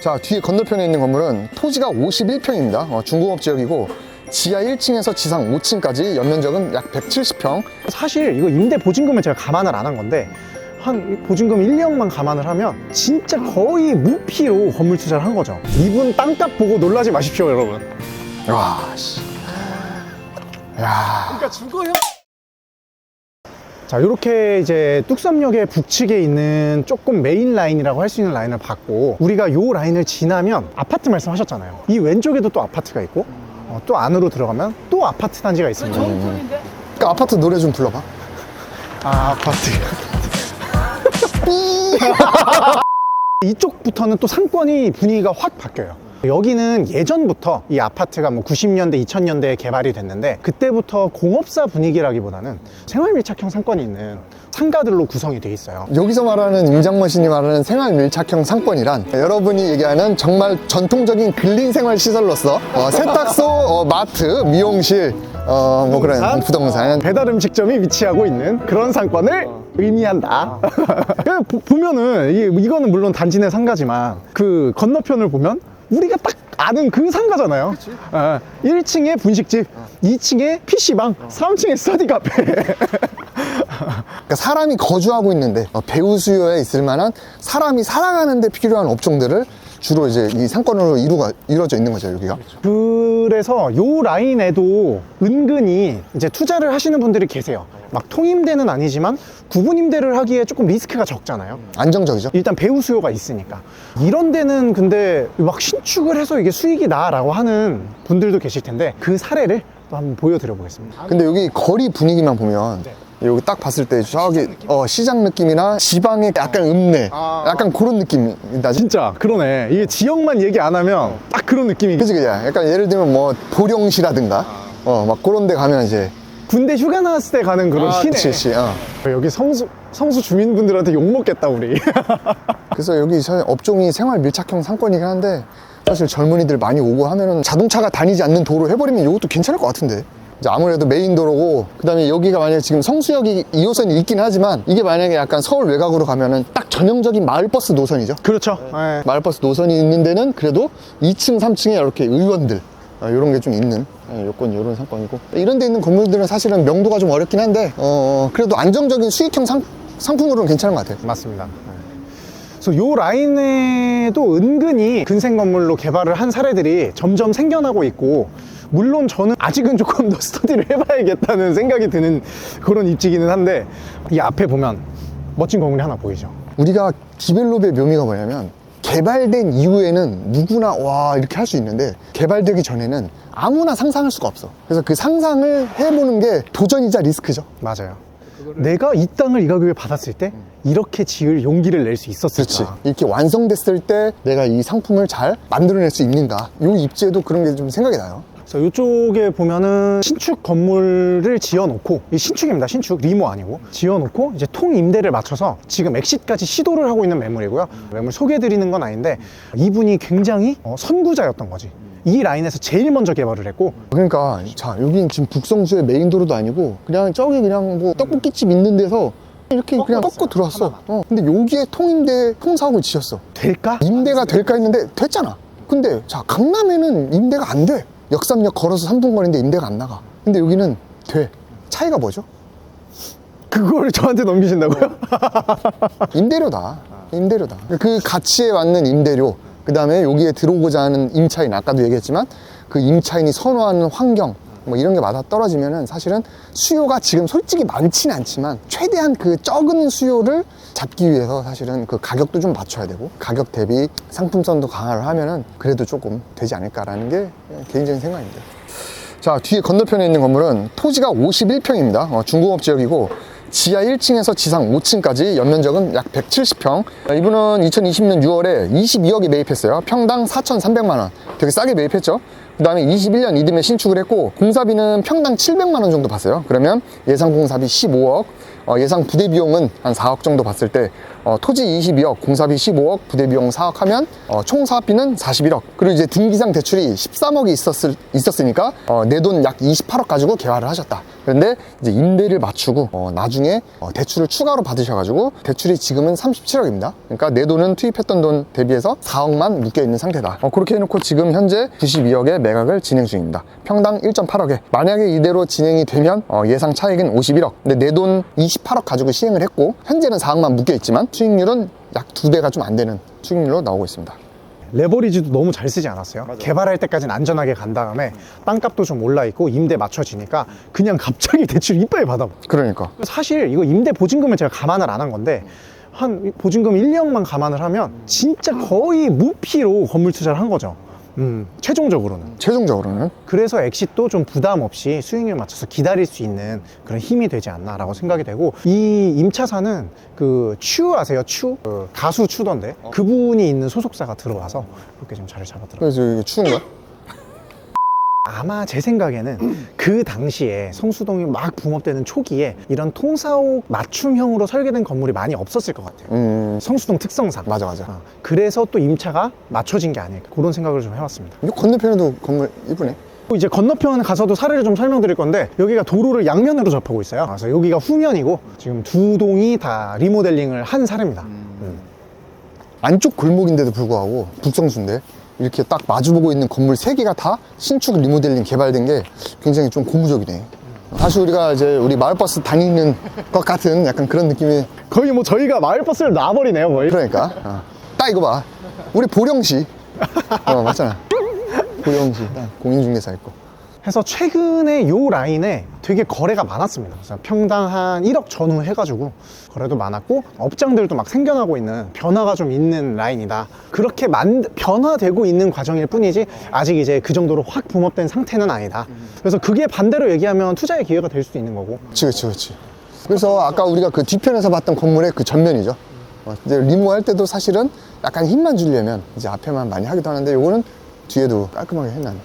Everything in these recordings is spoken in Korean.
자, 뒤에 건너편에 있는 건물은 토지가 51평입니다. 어, 중공업 지역이고 지하 1층에서 지상 5층까지 연면적은 약 170평. 사실 이거 임대 보증금을 제가 감안을 안 한 건데 한 보증금 1, 2억만 감안을 하면 진짜 거의 무피로 건물 투자를 한 거죠. 이분 땅값 보고 놀라지 마십시오, 여러분. 와, 씨. 야, 그러니까 죽어요. 자, 이렇게 이제 뚝섬역의 북측에 있는 조금 메인 라인이라고 할 수 있는 라인을 봤고 우리가 요 라인을 지나면 아파트 말씀하셨잖아요. 이 왼쪽에도 또 아파트가 있고 어, 또 안으로 들어가면 또 아파트 단지가 있습니다. 그 아파트 노래 좀 불러봐. 아, 아파트. 이쪽부터는 또 상권이 분위기가 확 바뀌어요. 여기는 예전부터 이 아파트가 뭐 90년대, 2000년대에 개발이 됐는데 그때부터 공업사 분위기라기보다는 생활 밀착형 상권이 있는 상가들로 구성이 돼 있어요. 여기서 말하는 임장원 씨이 말하는 생활 밀착형 상권이란 여러분이 얘기하는 정말 전통적인 근린 생활 시설로서 어, 세탁소, 어, 마트, 미용실, 어, 뭐 그런 부동산. 배달 음식점이 위치하고 있는 그런 상권을 의미한다. 그냥 보- 보면은 이게 이거는 물론 단지 내 상가지만 그 건너편을 보면 우리가 딱 아는 그 상가잖아요. 어, 1층에 분식집, 2층에 PC방, 3층에 스터디 카페. 그러니까 사람이 거주하고 있는데 어, 배우 수요에 있을 만한 사람이 살아가는데 필요한 업종들을 주로 이제 이 상권으로 이루가, 이루어져 있는 거죠 여기가 그래서 요 라인에도 은근히 이제 투자를 하시는 분들이 계세요. 막 통임대는 아니지만 구분임대를 하기에 조금 리스크가 적잖아요. 안정적이죠. 일단 배우 수요가 있으니까. 이런 데는 근데 막 신축을 해서 이게 수익이 나라고 하는 분들도 계실 텐데 그 사례를 또 한번 보여드려 보겠습니다. 근데 여기 거리 분위기만 보면 여기 딱 봤을 때 저기 어, 시장 느낌이나 지방의 약간 읍내 아. 약간 그런 느낌 나지 진짜 그러네. 이게 지역만 얘기 안 하면 딱 그런 느낌이 그치 그치. 약간 예를 들면 뭐 보령시라든가? 어 막 그런 데 가면 이제 군대 휴가 나왔을 때 가는 그런 시내. 그치 그치. 어. 여기 성수 성수 주민분들한테 욕 먹겠다 우리. 그래서 여기 저 업종이 생활 밀착형 상권이긴 한데 사실 젊은이들 많이 오고 하면은 자동차가 다니지 않는 도로 해버리면 이것도 괜찮을 것 같은데. 이제 아무래도 메인 도로고 그다음에 여기가 만약에 지금 성수역이 2호선이 있긴 하지만 이게 만약에 약간 서울 외곽으로 가면은 딱 전형적인 마을버스 노선이죠. 그렇죠. 네. 마을버스 노선이 있는 데는 그래도 2층 3층에 이렇게 의원들 이런 게 좀 있는 예, 요건 이런 상권이고 이런 데 있는 건물들은 사실은 명도가 좀 어렵긴 한데 어, 그래도 안정적인 수익형 상, 상품으로는 괜찮은 것 같아요 맞습니다. 네. 그래서 요 라인에도 은근히 근생 건물로 개발을 한 사례들이 점점 생겨나고 있고 물론 저는 아직은 조금 더 스터디를 해봐야겠다는 생각이 드는 그런 입지기는 한데 이 앞에 보면 멋진 건물이 하나 보이죠. 우리가 디벨롭의 묘미가 뭐냐면 개발된 이후에는 누구나 와 이렇게 할 수 있는데 개발되기 전에는 아무나 상상할 수가 없어. 그래서 그 상상을 해보는 게 도전이자 리스크죠. 맞아요. 내가 이 땅을 이 가격에 받았을 때 이렇게 지을 용기를 낼수 있었을까? 그렇지. 이렇게 완성됐을 때 내가 이 상품을 잘 만들어낼 수 있는가? 요 입지에도 그런 게 좀 생각이 나요 그래서 이쪽에 보면은 신축 건물을 지어놓고 이 신축입니다 신축. 리모 아니고. 지어놓고 이제 통 임대를 맞춰서 지금 엑시트까지 시도를 하고 있는 매물이고요. 매물 소개해드리는 건 아닌데 이분이 굉장히 어, 선구자였던 거지. 이 라인에서 제일 먼저 개발을 했고. 그러니까 자 여긴 지금 북성수의 메인 도로도 아니고 그냥 저기 그냥 뭐 떡볶이집 있는 데서 이렇게 그냥 꺾고 들어왔어. 어, 근데 여기에 통임대 통사업을 지었어. 될까? 임대가 될까 했는데 됐잖아. 근데 자 강남에는 임대가 안 돼. 역삼역 걸어서 3분 거리인데 임대가 안 나가. 근데 여기는 돼. 차이가 뭐죠? 그걸 저한테 넘기신다고요? 임대료다. 임대료다. 그 가치에 맞는 임대료. 그 다음에 여기에 들어오고자 하는 임차인. 아까도 얘기했지만 그 임차인이 선호하는 환경. 뭐 이런 게 맞아 떨어지면은 사실은 수요가 지금 솔직히 많지는 않지만 최대한 그 적은 수요를 잡기 위해서 사실은 그 가격도 좀 맞춰야 되고 가격 대비 상품성도 강화를 하면은 그래도 조금 되지 않을까라는 게 개인적인 생각입니다. 자, 뒤에 건너편에 있는 건물은 토지가 51평입니다. 어, 중공업 지역이고 지하 1층에서 지상 5층까지 연면적은 약 170평. 이분은 2020년 6월에 22억에 매입했어요. 평당 4,300만 원. 되게 싸게 매입했죠. 그 다음에 21년 이듬해 신축을 했고 공사비는 평당 700만 원 정도 봤어요. 그러면 예상 공사비 15억, 어, 예상 부대 비용은 한 4억 정도 봤을 때 어, 토지 22억, 공사비 15억, 부대비용 4억 하면 어, 총 사업비는 41억. 그리고 이제 등기상 대출이 13억이 있었을, 있었으니까 어, 내돈 약 28억 가지고 개화를 하셨다. 그런데 이제 임대를 맞추고 어, 나중에 어, 대출을 추가로 받으셔가지고 대출이 지금은 37억입니다. 그러니까 내 돈은 투입했던 돈 대비해서 4억만 묶여 있는 상태다. 어, 그렇게 해놓고 지금 현재 92억의 매각을 진행 중입니다. 평당 1.8억에 만약에 이대로 진행이 되면 어, 예상 차익은 51억. 근데 내 돈 28억 가지고 시행을 했고 현재는 4억만 묶여 있지만 수익률은 약 두 배가 좀 안 되는 수익률로 나오고 있습니다. 레버리지도 너무 잘 쓰지 않았어요? 개발할 때까지는 안전하게 간 다음에 땅값도 좀 올라 있고 임대 맞춰지니까 그냥 갑자기 대출 이빨 받아. 그러니까 사실 이거 임대 보증금을 제가 감안을 안 한 건데 한 보증금 1, 2억만 감안을 하면 진짜 거의 무피로 건물 투자를 한 거죠. 음, 최종적으로는. 최종적으로는 그래서 엑싯도 좀 부담 없이 수익률 맞춰서 기다릴 수 있는 그런 힘이 되지 않나라고 생각이 되고 이 임차사는 그 추 아세요? 추? 그 가수 추던데 그분이 있는 소속사가 들어와서 그렇게 좀 자리를 잡았더라고요. 그래서 이게 추운가? 아마 제 생각에는 그 당시에 성수동이 막 붕업되는 초기에 이런 통사옥 맞춤형으로 설계된 건물이 많이 없었을 것 같아요. 음 성수동 특성상. 맞아 맞아. 어, 그래서 또 임차가 맞춰진 게 아닐까 그런 생각을 좀 해봤습니다. 이 건너편에도 건물 이쁘네. 이제 건너편 가서도 사례를 좀 설명드릴 건데 여기가 도로를 양면으로 접하고 있어요. 그래서 여기가 후면이고 지금 두 동이 다 리모델링을 한 사례입니다. 음. 안쪽 골목인데도 불구하고 북성수인데 이렇게 딱 마주보고 있는 건물 세 개가 다 신축 리모델링 개발된 게 굉장히 좀 고무적이네. 사실 우리가 이제 우리 마을버스 다니는 것 같은 약간 그런 느낌이 거의 뭐 저희가 마을버스를 놔버리네요, 거의. 그러니까 어. 딱 이거 봐. 우리 보령시 어 맞잖아. 보령시 딱 공인중개사 있고. 해서 최근에 요 라인에 되게 거래가 많았습니다. 그래서 평당 한 1억 전후 해가지고 거래도 많았고 업장들도 막 생겨나고 있는 변화가 좀 있는 라인이다. 그렇게 만, 변화되고 있는 과정일 뿐이지 아직 이제 그 정도로 확 붐업된 상태는 아니다. 그래서 그게 반대로 얘기하면 투자의 기회가 될 수도 있는 거고. 그치 그치 그치. 그래서 아까 우리가 그 뒤편에서 봤던 건물의 그 전면이죠. 어, 이제 리모 할 때도 사실은 약간 힘만 주려면 이제 앞에만 많이 하기도 하는데 요거는 뒤에도 깔끔하게 해놨네.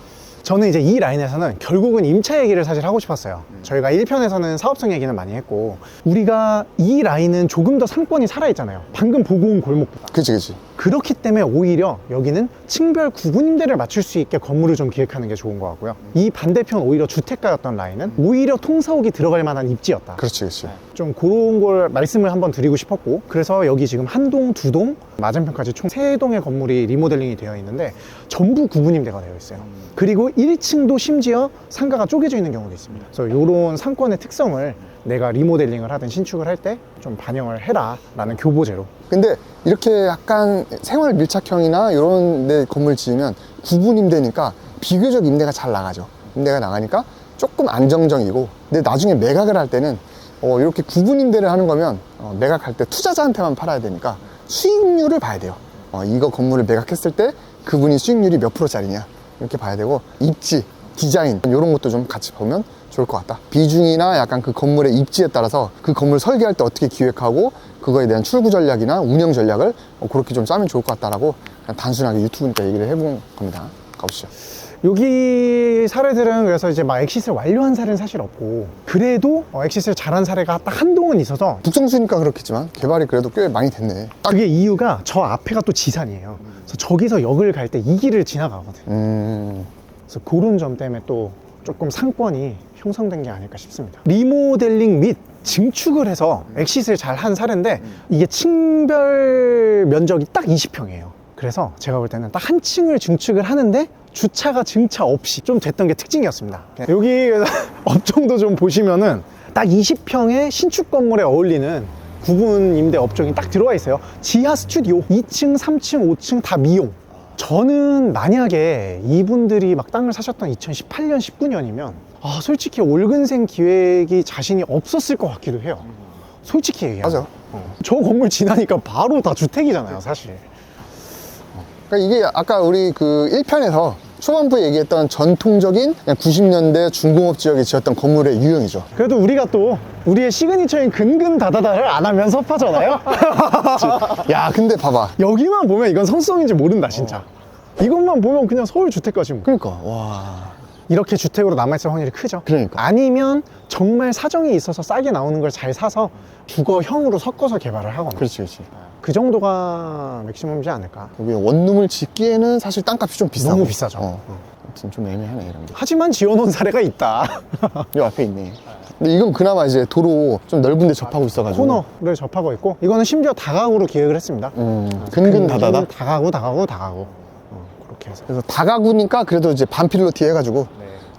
저는 이제 이 라인에서는 결국은 임차 얘기를 사실 하고 싶었어요. 저희가 1편에서는 사업성 얘기는 많이 했고, 우리가 이 라인은 조금 더 상권이 살아있잖아요. 방금 보고 온 골목보다. 그치 그치. 그렇기 때문에 오히려 여기는 층별 구분 임대를 맞출 수 있게 건물을 좀 기획하는 게 좋은 것 같고요. 이 반대편 오히려 주택가였던 라인은 오히려 통사옥이 들어갈 만한 입지였다. 그렇지 그렇지. 좀 그런 걸 말씀을 한번 드리고 싶었고 그래서 여기 지금 한 동, 두 동, 맞은편까지 총 세 동의 건물이 리모델링이 되어 있는데 전부 구분 임대가 되어 있어요. 그리고 1층도 심지어 상가가 쪼개져 있는 경우도 있습니다. 그래서 이런 상권의 특성을 내가 리모델링을 하든 신축을 할 때 좀 반영을 해라 라는 교보제로 근데 이렇게 약간 생활 밀착형이나 이런 데 건물 지으면 구분 임대니까 비교적 임대가 잘 나가죠. 임대가 나가니까 조금 안정적이고 근데 나중에 매각을 할 때는 어, 이렇게 구분 임대를 하는 거면 어, 매각할 때 투자자한테만 팔아야 되니까 수익률을 봐야 돼요. 어, 이거 건물을 매각했을 때 그분이 수익률이 몇 프로짜리냐 이렇게 봐야 되고 입지, 디자인 이런 것도 좀 같이 보면 좋을 것 같다. 비중이나 약간 그 건물의 입지에 따라서 그 건물 설계할 때 어떻게 기획하고 그거에 대한 출구 전략이나 운영 전략을 어, 그렇게 좀 짜면 좋을 것 같다라고 단순하게 유튜브니까 얘기를 해본 겁니다. 가보시죠. 여기 사례들은 그래서 이제 막 엑시스를 완료한 사례는 사실 없고 그래도 어, 엑시스를 잘한 사례가 딱 한 동은 있어서 북성수니까 그렇겠지만 개발이 그래도 꽤 많이 됐네. 그게 이유가 저 앞에가 또 지산이에요. 그래서 저기서 역을 갈 때 이 길을 지나가거든 요. 음, 그래서 그런 점 때문에 또 조금 상권이 형성된 게 아닐까 싶습니다. 리모델링 및 증축을 해서 엑시스를 잘 한 사례인데 이게 층별 면적이 딱 20평이에요. 그래서 제가 볼 때는 딱 한 층을 증축을 하는데 주차가 증차 없이 좀 됐던 게 특징이었습니다. 여기 업종도 좀 보시면은 딱 20평의 신축 건물에 어울리는 구분 임대 업종이 딱 들어와 있어요. 지하 스튜디오 2층, 3층, 5층 다 미용. 저는 만약에 이분들이 막 땅을 사셨던 2018년, 19년이면 아, 솔직히 올근생 기획이 자신이 없었을 것 같기도 해요. 솔직히 얘기하면. 맞아. 어. 저 건물 지나니까 바로 다 주택이잖아요, 사실. 그러니까 이게 아까 우리 그 1편에서 초반부에 얘기했던 전통적인 그냥 90년대 중공업 지역에 지었던 건물의 유형이죠. 그래도 우리가 또 우리의 시그니처인 근근다다다를 안 하면 섭하잖아요. 야, 근데 봐봐. 여기만 보면 이건 성성인지 모른다, 진짜. 이것만 보면 그냥 서울 주택가지 뭐. 그러니까 와. 이렇게 주택으로 남아있을 확률이 크죠. 그러니까. 아니면 정말 사정이 있어서 싸게 나오는 걸 잘 사서 주거형으로 섞어서 개발을 하거나 그렇지, 그렇지. 그 정도가 맥시멈이지 않을까. 여기 원룸을 짓기에는 사실 땅값이 좀 비싸고. 너무 비싸죠. 어. 아무튼 좀 애매하네, 이런 게. 하지만 지어놓은 사례가 있다. 이 앞에 있네. 근데 이건 그나마 이제 도로 좀 넓은 데 접하고 있어가지고. 코너를 접하고 있고 이거는 심지어 다가구로 기획을 했습니다. 음, 근근 다다다. 다가구 다가구 다가구 어, 그렇게 해서 그래서 다가구니까 그래도 이제 반필로 티 해가지고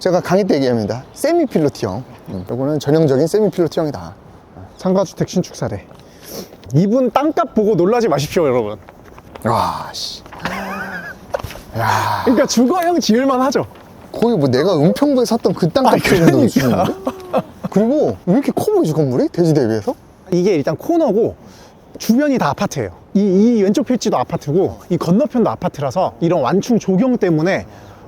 제가 강의 때 얘기합니다. 세미 필로티형. 음, 요거는 전형적인 세미 필로티형이다. 상가주택 신축 사례. 이분 땅값 보고 놀라지 마십시오, 여러분. 와, 씨. 야, 그러니까 주거형 지을만 하죠. 거의 뭐 내가 은평구에 샀던 그 땅값 아니, 정도 그러니까. 그리고 왜 이렇게 커 보이지 건물이? 대지 대비해서? 이게 일단 코너고 주변이 다 아파트예요. 이, 이 왼쪽 필지도 아파트고 이 건너편도 아파트라서 이런 완충 조경 때문에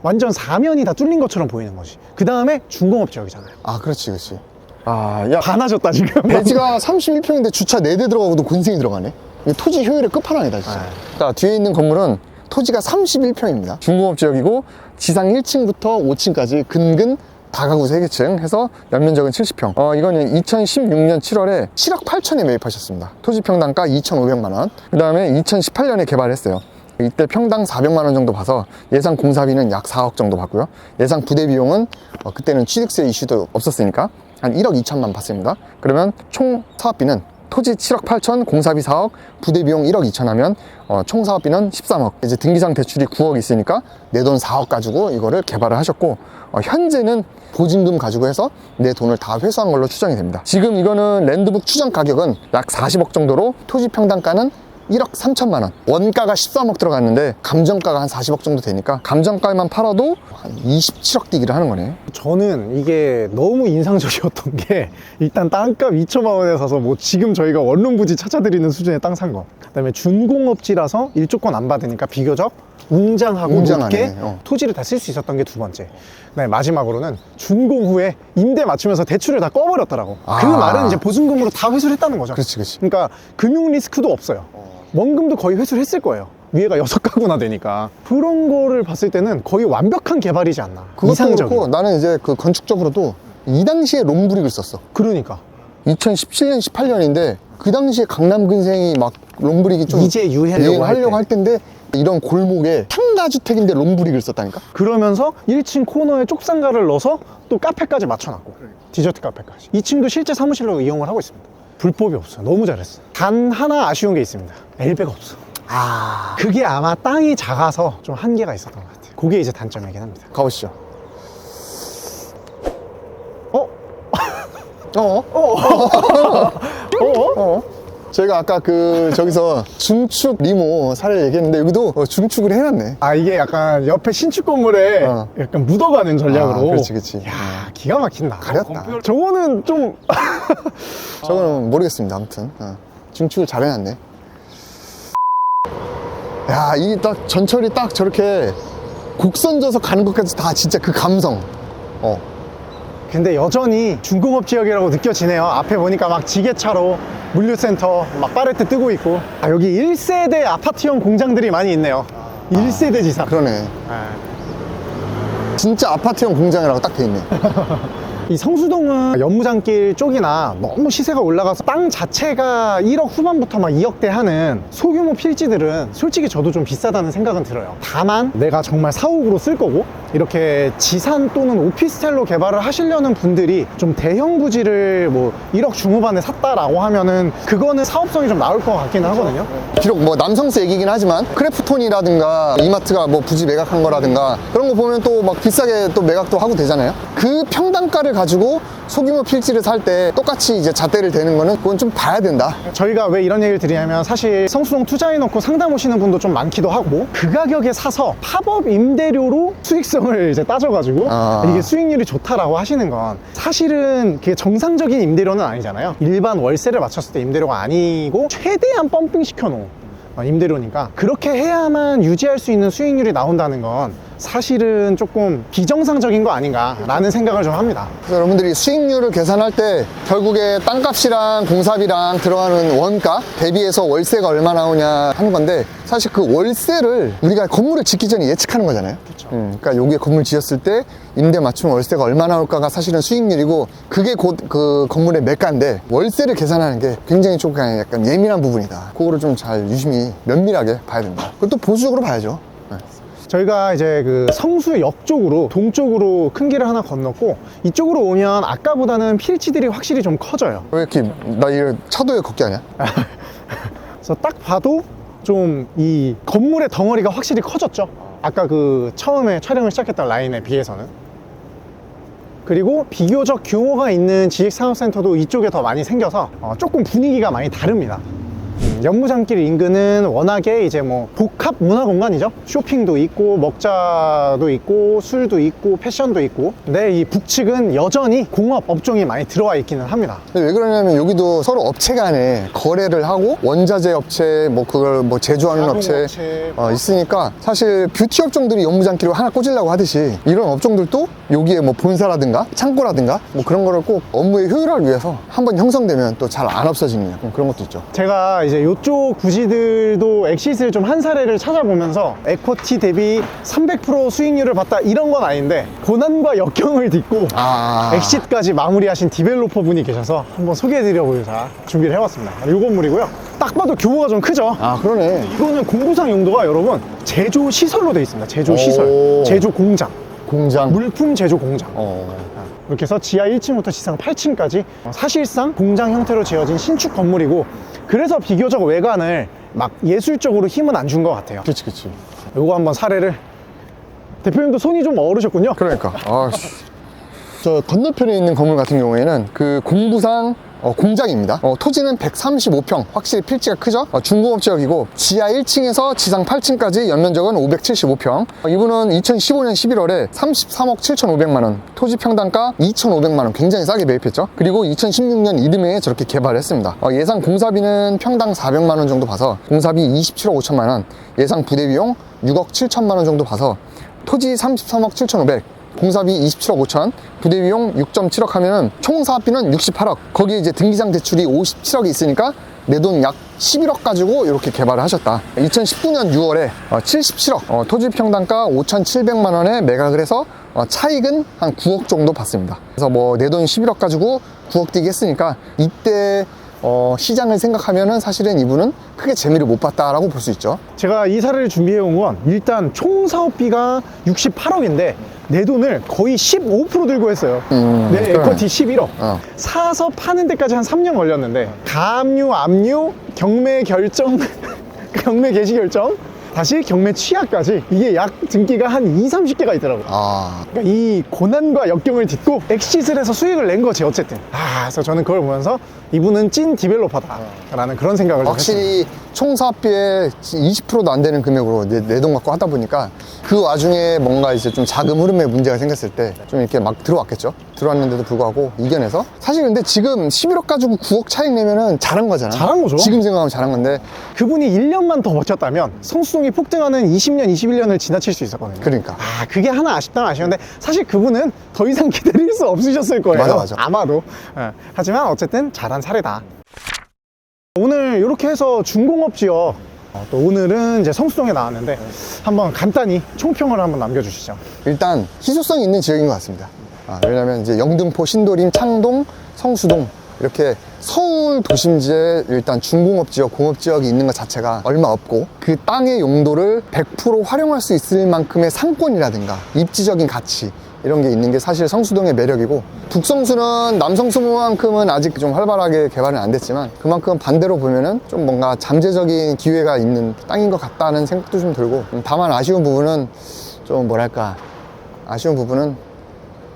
완전 사면이 다 뚫린 것처럼 보이는 거지. 그 다음에 중공업 지역이잖아요. 아, 그렇지, 그렇지. 아, 야, 반하셨다 지금. 대지가 31평인데 주차 4대 들어가고도 곤생이 들어가네. 이게 토지 효율의 끝판왕이다, 진짜. 자, 뒤에 있는 건물은 토지가 31평입니다. 중공업 지역이고 지상 1층부터 5층까지 근근 다가구 3개층 해서 연면적은 70평. 어, 이거는 2016년 7월에 7억 8천에 매입하셨습니다. 토지 평당가 2,500만 원. 그 다음에 2018년에 개발했어요. 이때 평당 400만 원 정도 봐서 예상 공사비는 약 4억 정도 받고요. 예상 부대 비용은 어, 그때는 취득세 이슈도 없었으니까 한 1억 2천만 받습니다. 그러면 총 사업비는 토지 7억 8천, 공사비 4억, 부대 비용 1억 2천 하면 어, 총 사업비는 13억. 이제 등기상 대출이 9억 있으니까 내 돈 4억 가지고 이거를 개발을 하셨고 어, 현재는 보증금 가지고 해서 내 돈을 다 회수한 걸로 추정이 됩니다. 지금 이거는 랜드북 추정 가격은 약 40억 정도로 토지 평당가는 1억 3천만 원. 원가가 13억 들어갔는데 감정가가 한 40억 정도 되니까 감정가만 팔아도 한 27억 뛰기를 하는 거네. 저는 이게 너무 인상적이었던 게 일단 땅값 2천만 원에 사서 뭐 지금 저희가 원룸 부지 찾아드리는 수준의 땅 산 거. 그다음에 준공업지라서 일조권 안 받으니까 비교적 웅장하고 웅장하네, 높게 어. 토지를 다 쓸 수 있었던 게 두 번째. 그다음에 마지막으로는 준공 후에 임대 맞추면서 대출을 다 꺼버렸더라고. 그 아. 말은 이제 보증금으로 다 회수를 했다는 거죠. 그렇지, 그렇지. 그러니까 금융 리스크도 없어요. 원금도 거의 회수를 했을 거예요. 위에가 여섯 가구나 되니까 그런 거를 봤을 때는 거의 완벽한 개발이지 않나. 그것도 이상적인. 그렇고 나는 이제 그 건축적으로도 이 당시에 롬브릭을 썼어. 그러니까 2017년, 18년인데 그 당시에 강남 근생이 막 롬브릭이 좀 이제 유행하려고 할할 때인데 이런 골목에 상가주택인데 롬브릭을 썼다니까? 그러면서 1층 코너에 쪽상가를 넣어서 또 카페까지 맞춰놨고 디저트 카페까지 2층도 실제 사무실로 이용을 하고 있습니다 불법이 없어요 너무 잘했어 단 하나 아쉬운 게 있습니다 엘베가 없어 아 그게 아마 땅이 작아서 좀 한계가 있었던 것 같아요 그게 이제 단점이긴 합니다 가보시죠. 어? 어? 어? 어? 저희가 아까 그 저기서 중축 리모 사례를 얘기했는데 여기도 어, 중축을 해놨네. 아 이게 약간 옆에 신축 건물에 어. 약간 묻어가는 전략으로 아, 그렇지, 그렇지. 야 기가 막힌다 가렸다. 저거는 좀 저거는 모르겠습니다. 아무튼 어. 중축을 잘 해놨네. 야, 이 딱 전철이 딱 저렇게 곡선져서 가는 것까지 다 진짜 그 감성. 어. 근데 여전히 중공업 지역이라고 느껴지네요. 앞에 보니까 막 지게차로 물류센터 막 파레트 뜨고 있고. 아, 여기 1세대 아파트형 공장들이 많이 있네요. 1세대 지상. 그러네. 아, 진짜 아파트형 공장이라고 딱 돼 있네. 이 성수동은 연무장길 쪽이나 너무 시세가 올라가서 땅 자체가 1억 후반부터 막 2억대 하는 소규모 필지들은 솔직히 저도 좀 비싸다는 생각은 들어요. 다만 내가 정말 사옥으로 쓸 거고 이렇게 지산 또는 오피스텔로 개발을 하시려는 분들이 좀 대형 부지를 뭐 1억 중후반에 샀다라고 하면은 그거는 사업성이 좀 나올 것 같기는 하거든요. 비록 뭐 남성스 얘기긴 하지만 크래프톤이라든가 이마트가 뭐 부지 매각한 거라든가 그런 거 보면 또 막 비싸게 또 매각도 하고 되잖아요. 그 평당가를 가지고 소규모 필지를 살 때 똑같이 이제 잣대를 대는 거는 그건 좀 봐야 된다. 저희가 왜 이런 얘기를 드리냐면 사실 성수동 투자해놓고 상담 오시는 분도 좀 많기도 하고 그 가격에 사서 팝업 임대료로 수익성을 이제 따져가지고 아. 이게 수익률이 좋다라고 하시는 건 사실은 그게 정상적인 임대료는 아니잖아요 일반 월세를 맞췄을 때 임대료가 아니고 최대한 펌핑 시켜놓은 어, 임대료니까 그렇게 해야만 유지할 수 있는 수익률이 나온다는 건 사실은 조금 비정상적인 거 아닌가라는 생각을 좀 합니다. 그래서 여러분들이 수익률을 계산할 때 결국에 땅값이랑 공사비랑 들어가는 원가 대비해서 월세가 얼마 나오냐 하는 건데 사실 그 월세를 우리가 건물을 짓기 전에 예측하는 거잖아요. 음, 그러니까 여기에 건물 지었을 때 임대 맞추면 월세가 얼마 나올까가 사실은 수익률이고 그게 곧 그 건물의 매가인데 월세를 계산하는 게 굉장히 좀 그냥 약간 예민한 부분이다. 그거를 좀 잘 유심히 면밀하게 봐야 된다. 그것도 보수적으로 봐야죠. 네. 저희가 이제 그 성수역 쪽으로 동쪽으로 큰 길을 하나 건넜고 이쪽으로 오면 아까보다는 필지들이 확실히 좀 커져요. 왜 이렇게 나 이거 차도에 걷기 하냐? 그래서 딱 봐도 좀 이 건물의 덩어리가 확실히 커졌죠. 아까 그 처음에 촬영을 시작했던 라인에 비해서는. 그리고 비교적 규모가 있는 지식산업센터도 이쪽에 더 많이 생겨서 어, 조금 분위기가 많이 다릅니다. 음, 연무장길 인근은 워낙에 이제 뭐 복합 문화 공간이죠. 쇼핑도 있고 먹자도 있고 술도 있고 패션도 있고. 근데 이 북측은 여전히 공업 업종이 많이 들어와 있기는 합니다. 근데 왜 그러냐면 여기도 서로 업체 간에 거래를 하고 원자재 업체 뭐 그걸 뭐 제조하는 업체 자동업체, 어, 있으니까 사실 뷰티 업종들이 연무장기로 하나 꽂으려고 하듯이 이런 업종들도 여기에 뭐 본사라든가 창고라든가 뭐 그런 거를 꼭 업무의 효율화를 위해서 한번 형성되면 또 잘 안 없어지는 약간 그런 것도 있죠. 제가 이제 이쪽 부지들도 엑시스를 좀 한 사례를 찾아보면서 에코티 대비 300% 수익률을 봤다 이런 건 아닌데 고난과 역경을 딛고 아. 엑시트까지 마무리하신 디벨로퍼 분이 계셔서 한번 소개해드려보자 준비를 해봤습니다. 이 건물이고요. 딱 봐도 규모가 좀 크죠? 아 그러네. 이거는 공부상 용도가 여러분 제조 시설로 되어 있습니다. 제조 시설, 오. 제조 공장, 공장. 물품 제조 공장. 어. 이렇게 해서 지하 1층부터 지상 8층까지 사실상 공장 형태로 지어진 신축 건물이고 그래서 비교적 외관을 막 예술적으로 힘은 안 준 것 같아요. 그치 그치. 요거 한번 사례를 대표님도 손이 좀 어르셨군요. 그러니까. 아, 씨. 저 건너편에 있는 건물 같은 경우에는 그 공부상 어, 공장입니다. 어, 토지는 135평, 확실히 필지가 크죠? 어, 중공업 지역이고 지하 1층에서 지상 8층까지 연면적은 575평. 어, 이분은 2015년 11월에 33억 7,500만 원, 토지 평당가 2,500만 원, 굉장히 싸게 매입했죠. 그리고 2016년 이듬해에 저렇게 개발을 했습니다. 어, 예상 공사비는 평당 400만 원 정도 봐서 공사비 27억 5천만 원, 예상 부대 비용 6억 7천만 원 정도 봐서 토지 33억 7,500, 공사비 27억 5천, 부대 비용 6.7억 하면은 총 사업비는 68억. 거기에 이제 등기장 대출이 57억이 있으니까 내 돈 약 11억 가지고 이렇게 개발을 하셨다. 2019년 6월에 77억, 어, 토지 평당가 5,700만 원에 매각을 해서 어, 차익은 한 9억 정도 받습니다. 그래서 뭐 내 돈 11억 가지고 9억 뛰기 했으니까 이때 어, 시장을 생각하면은 사실은 이분은 크게 재미를 못 봤다라고 볼 수 있죠. 제가 이 사례를 준비해 온 건 일단 총 사업비가 68억인데 내 돈을 거의 15% 들고 했어요. 음, 내 그러네. 에코티 11억. 어. 사서 파는 데까지 한 3년 걸렸는데 가압류, 압류, 경매 결정, 경매 개시 결정, 다시 경매 취하까지 이게 약 등기가 한 2, 30개가 있더라고요. 아, 그러니까 이 고난과 역경을 딛고 엑시트를 해서 수익을 낸 거지 어쨌든. 아, 그래서 저는 그걸 보면서 이분은 찐 디벨로퍼다라는 그런 생각을 좀 했습니다. 확실히 총 사업비의 20%도 안 되는 금액으로 내, 내돈 갖고 하다 보니까 그 와중에 뭔가 이제 좀 자금 흐름에 문제가 생겼을 때 좀 이렇게 막 들어왔겠죠. 들어왔는데도 불구하고 이겨내서 사실 근데 지금 11억 가지고 9억 차익 내면은 잘한 거잖아. 잘한 거죠. 지금 생각하면 잘한 건데 그분이 1년만 더 버텼다면 성수동이 폭등하는 20년, 21년을 지나칠 수 있었거든요. 그러니까. 아, 그게 하나 아쉽다면 아쉬운데 사실 그분은 더 이상 기다릴 수 없으셨을 거예요. 맞아, 맞아. 아마도. 예. 하지만 어쨌든 잘한 사례다. 오늘 이렇게 해서 중공업 지역 어, 또 오늘은 이제 성수동에 나왔는데 한번 간단히 총평을 한번 남겨주시죠. 일단 희소성이 있는 지역인 것 같습니다. 아, 왜냐면 이제 영등포, 신도림, 창동, 성수동 이렇게 서울 도심지에 일단 중공업 지역, 공업 지역이 있는 것 자체가 얼마 없고 그 땅의 용도를 100% 활용할 수 있을 만큼의 상권이라든가 입지적인 가치 이런 게 있는 게 사실 성수동의 매력이고 북성수는 남성수만큼은 아직 좀 활발하게 개발은 안 됐지만 그만큼 반대로 보면은 좀 뭔가 잠재적인 기회가 있는 땅인 것 같다는 생각도 좀 들고 음, 다만 아쉬운 부분은 좀 뭐랄까 아쉬운 부분은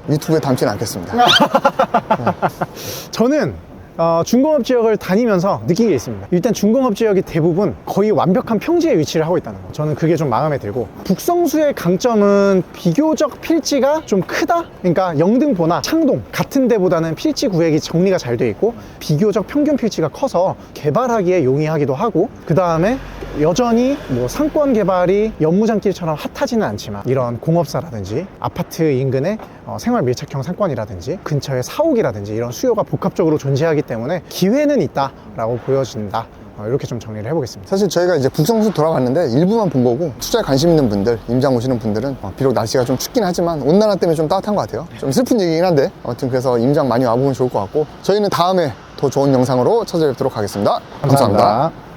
유튜브에 담지는 않겠습니다. 저는 어, 중공업 지역을 다니면서 느낀 게 있습니다. 일단 중공업 지역이 대부분 거의 완벽한 평지에 위치를 하고 있다는 거. 저는 그게 좀 마음에 들고 북성수의 강점은 비교적 필지가 좀 크다. 그러니까 영등포나 창동 같은 데보다는 필지 구획이 정리가 잘 돼 있고 비교적 평균 필지가 커서 개발하기에 용이하기도 하고 그 다음에 여전히 뭐 상권 개발이 연무장길처럼 핫하지는 않지만 이런 공업사라든지 아파트 인근의 어, 생활 밀착형 상권이라든지 근처에 사옥이라든지 이런 수요가 복합적으로 존재하기 때문에 기회는 있다라고 보여진다. 어, 이렇게 좀 정리를 해보겠습니다. 사실 저희가 이제 북성수 돌아갔는데 일부만 본 거고 투자에 관심 있는 분들, 임장 오시는 분들은 어, 비록 날씨가 좀 춥긴 하지만 온난화 때문에 좀 따뜻한 것 같아요. 좀 슬픈 얘기긴 한데 아무튼 그래서 임장 많이 와보면 좋을 것 같고 저희는 다음에 더 좋은 영상으로 찾아뵙도록 하겠습니다 감사합니다.